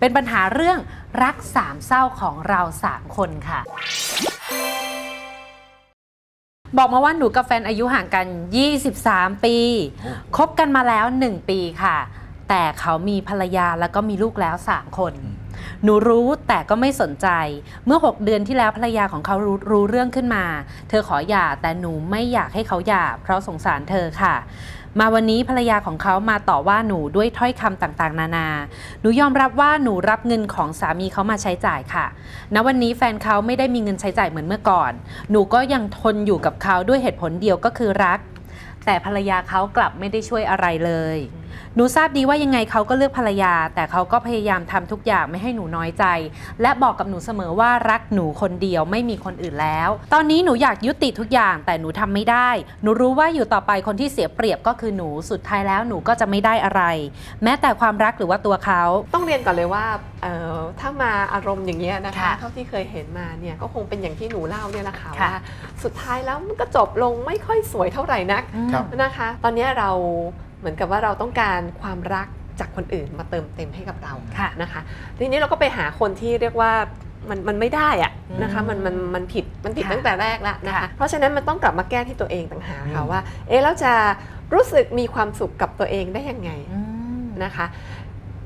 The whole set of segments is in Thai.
เป็นปัญหาเรื่องรักสามเศร้าของเราสามคนค่ะ บอกมาว่าหนูกับแฟนอายุห่างกัน 23 ปี คบกันมาแล้ว 1 ปีค่ะ แต่เขามีภรรยาแล้วก็มีลูกแล้ว 3 คน หนูรู้แต่ก็ไม่สนใจ เมื่อ 6 เดือนที่แล้วภรรยาของเขารู้รู้เรื่องขึ้นมา เธอขอหย่าแต่หนูไม่อยากให้เขาหย่าเพราะสงสารเธอค่ะมาวันนี้ภรรยาของเขามาต่อว่าหนูด้วยถ้อยคำต่างๆ นานา หนูยอมรับว่าหนูรับเงินของสามีเขามาใช้จ่ายค่ะ ณ วันนี้แฟนเขาไม่ได้มีเงินใช้จ่ายเหมือนเมื่อก่อน หนูก็ยังทนอยู่กับเขาด้วยเหตุผลเดียวก็คือรัก แต่ภรรยาเขากลับไม่ได้ช่วยอะไรเลย หนูทราบดีว่ายังไงเขาก็เลือกภรรยา แต่เขาก็พยายามทำทุกอย่างไม่ให้หนูน้อยใจ และบอกกับหนูเสมอว่ารักหนูคนเดียวไม่มีคนอื่นแล้ว ตอนนี้หนูอยากยุติทุกอย่างแต่หนูทำไม่ได้ หนูรู้ว่าอยู่ต่อไปคนที่เสียเปรียบก็คือหนูสุดท้ายแล้วหนูก็จะไม่ได้อะไร แม้แต่ความรักหรือว่าตัวเขาต้องเรียนก่อนเลยว่าเอ่อถ้ามาอารมณ์อย่างเงี้ยนะคะค่ะเท่าที่เคยเห็นมาเนี่ยก็คงเป็นอย่างที่หนูเล่าเนี่ยแหละค่ะค่ะว่าสุดท้ายแล้วมันก็จบลงไม่ค่อยสวยเท่าไหร่นักครับนะคะ ตอนเนี้ยเรา เหมือนกับว่าเราต้องการความรักจากคนอื่นมาเติมเต็มให้กับเราค่ะนะคะ ทีนี้เราก็ไปหาคนที่เรียกว่ามันมันไม่ได้อะนะคะอืมมันมันมันผิดมันผิดค่ะตั้งแต่แรกแล้วนะคะค่ะเพราะฉะนั้นมันต้องกลับมาแก้ที่ตัวเองต่างหากค่ะอืมว่า เอ๊ะเราจะรู้สึกมีความสุขกับตัวเองได้ยังไงอืมนะคะ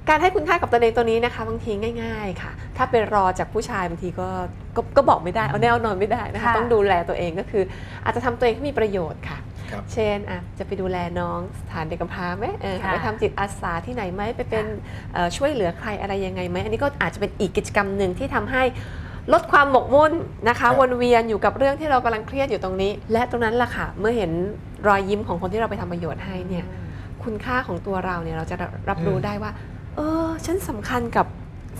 การให้คุณค่ากับตัวเองตัวนี้นะคะบางทีง่าย ๆค่ะ ถ้าไปรอจากผู้ชายบางทีก็ก็ก็บอกไม่ได้เอาแน่เอานอนไม่ได้นะคะค่ะต้องดูแลตัวเองก็คือ อาจจะทำตัวเองให้มีประโยชน์ค่ะครับ เช่นอะจะไปดูแลน้องสถานเด็กกำพร้าไหมเออค่ะไปทำจิตอาสาที่ไหนไหมไปเป็นเอ่อช่วยเหลือใครอะไรยังไงไหมอันนี้ก็อาจจะเป็นอีกกิจกรรมหนึ่งที่ทำให้ลดความหมกมุ่นนะคะครับวนเวียนอยู่กับเรื่องที่เรากำลังเครียดอยู่ตรงนี้ และตรงนั้นแหละค่ะ เมื่อเห็นรอยยิ้มของคนที่เราไปทำประโยชน์ให้เนี่ยคุณค่าของตัวเราเนี่ยเราจะรับรู้อืมได้ว่า เออฉันสำคัญกับ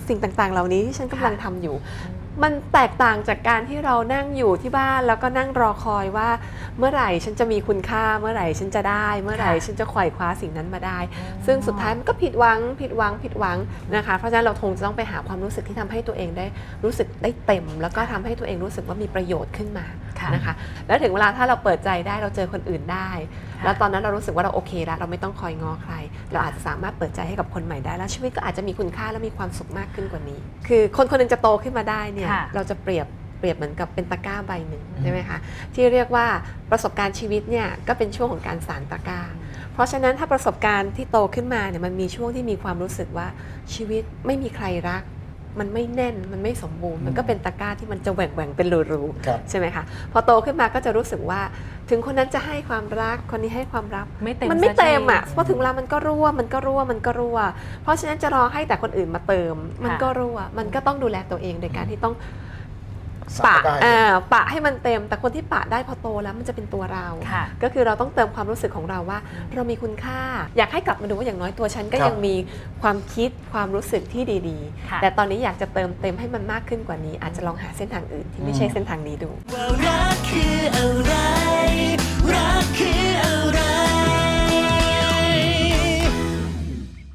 สิ่งต่างๆ เหล่านี้ที่ฉันกำลังทำอยู่ มันแตกต่างจากการที่เรานั่งอยู่ที่บ้านแล้วก็นั่งรอคอยว่า เมื่อไหร่ฉันจะมีคุณค่า เมื่อไหร่ฉันจะได้ เมื่อไหร่ค่ะฉันจะไขว่คว้าสิ่งนั้นมาได้ ซึ่งสุดท้ายมันก็ผิดหวังผิดหวังผิดหวังนะคะเพราะฉะนั้นเราคงจะต้องไปหาความรู้สึกที่ทำให้ตัวเองได้รู้สึกได้เต็ม แล้วก็ทำให้ตัวเองรู้สึกว่ามีประโยชน์ขึ้นมาค่ะ นะคะ แล้วถึงเวลาถ้าเราเปิดใจได้เราเจอคนอื่นได้ค่ะแล้วตอนนั้นเรารู้สึกว่าเราโอเคแล้วเราไม่ต้องคอยงอใคร เราอาจจะสามารถเปิดใจให้กับคนใหม่ได้ แล้วชีวิตก็อาจจะมีคุณค่าและมีความสุขมากขึ้นกว่านี้ คือคนคนหนึงจะโตขึ้นมาได้เนี่ยค่ะเราจะเปรียบเปรียบเหมือนกับเป็นตะกร้าใบหนึ่งอืมใช่ไหมคะที่เรียกว่าประสบการณ์ชีวิตเนี่ยก็เป็นช่วงของการสานตะกร้า เพราะฉะนั้นถ้าประสบการณ์ที่โตขึ้นมาเนี่ยมันมีช่วงที่มีความรู้สึกว่าชีวิตไม่มีใครรัก มันไม่แน่นมันไม่สมบูรณ์ มันก็เป็นตะกร้าที่มันจะแหว่งแหว่งๆเป็นรูๆครับใช่ไหมคะพอโตขึ้นมาก็จะรู้สึกว่า ถึงคนนั้นจะให้ความรักคนนี้ให้ความรักไม่เต็มมันไม่เต็มอะสักทีพอถึงเวลามันก็รั่วมันก็รั่วมันก็รั่ว เพราะฉะนั้นจะรอให้แต่คนอื่นมาเติม มันก็รั่วมันก็ต้องดูแลตัวเองโดยการที่ต้องสา ปะมตะกร้าอ่าปะให้มันเต็ม แต่คนที่ปะได้พอโตแล้วมันจะเป็นตัวเราค่ะก็คือเราต้องเติมความรู้สึกของเราว่า เรามีคุณค่า อยากให้กลับมาดูว่าอย่างน้อยตัวฉันก็ครับยังมีความคิดความรู้สึกที่ดีค่ะๆแต่ตอนนี้อยากจะเติมเต็มให้มันมากขึ้นกว่านี้ อาจจะลองหาเส้นทางอื่นที่ไม่ใช่เส้นทางนี้ดูว่ารั